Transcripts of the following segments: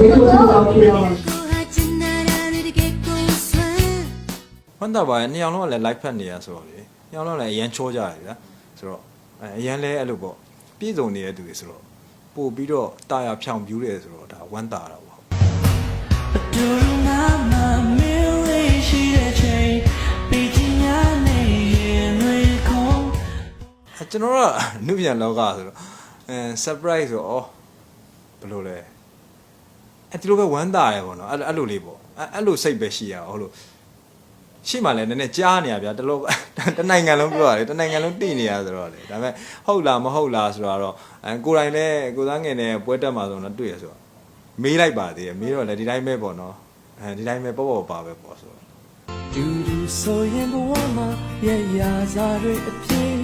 ပေးဖို့ဆုတောင်းပေးပါမယ်။ဟုတ်တာပါရဲ့နှစ်ယောက်လုံးကလည်း live ဖတ်နေရဆိုတော့လေနှစ်ယောက်လုံးလည်းအရန်ချောကြရဗျာဆိုတော့အရန်လဲအဲ့လိုပေါ့ပြည့်စုံနေတဲ့သူတွေဆိုတော့ပို့ပြီးတော့တာယာဖြောင်ပြူးတယ်ဆိုတော့ဒါဝမ်းတာတာပေါ့ကျွန်တော်ကနုပြန်လောကဆိုတော့အဲ surprise ဆိုတော့ဘယ်လိုလဲ အဲဒီလိုပဲဝမ်းသာရပေါ့နော်အဲ့အဲ့လိုလေးပေါ့အဲ့အဲ့လိုစိတ်ပဲရှိရအောင်ဟုတ်လို့ရှိမှလည်းနည်းနည်းကြားနေရဗျာတလို့တနိုင်ငံလုံးပြောရတယ်တနိုင်ငံလုံးတည်နေရဆိုတော့လေဒါပေမဲ့ဟုတ်လားမဟုတ်လားဆိုတော့အဲကိုယ်တိုင်လည်းကိုသားငယ်နဲ့ပွဲတက်မှာဆိုတော့တွေ့ရဆိုတော့မေးလိုက်ပါသေးတယ်မေးတော့လည်းဒီတိုင်းပဲပေါ့နော်အဲဒီတိုင်းပဲပေါ့ပေါ့ပါပဲပေါ့ဆိုတော့ဒူဒူဆိုရင်ဘဝမှာရရစားတွေအပြည့်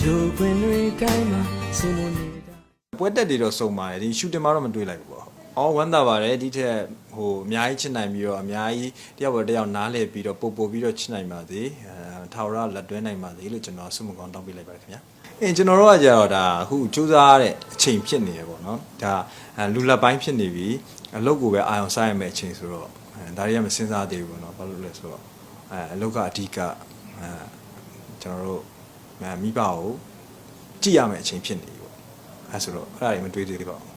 ဂျိုးခွင်တွေကိုင်းမှာစမနေတာပွဲတက်တွေတော့စုံပါတယ်ဒီရှူတင်မှာတော့မတွေ့လိုက်ဘူးပေါ့ အော်ဝမ်းသာပါတယ်ဒီထက်ဟိုအများကြီးချစ်နိုင်ပြီးတော့အများကြီးတယောက်ပေါ်တယောက်နားလည်ပြီးတော့ပို့ပို့ပြီးတော့ချစ်နိုင်ပါစေအဲထာဝရလက်တွဲနိုင်ပါစေလို့ကျွန်တော်ဆုမကောင်းတောင်းပေးလိုက်ပါတယ်ခင်ဗျာအင်းကျွန်တော်တို့ကကြတော့ဒါအခုစူးစမ်းရတဲ့အချိန်ဖြစ်နေရပေါ့နော်ဒါအဲလူလက်ပိုင်းဖြစ်နေပြီအလုပ်ကိုပဲအာရုံစိုက်ရမယ့်အချိန်ဆိုတော့အဲဒါတွေကမစဉ်းစားသေးဘူးပေါ့နော်ဘာလို့လဲဆိုတော့အဲအလုပ်ကအဓိကအဲကျွန်တော်တို့အဲမိဘကိုကြည့်ရမယ့်အချိန်ဖြစ်နေပြီပေါ့အဲဆိုတော့အဲ့ဒါတွေမတွေးသေးဘူးပေါ့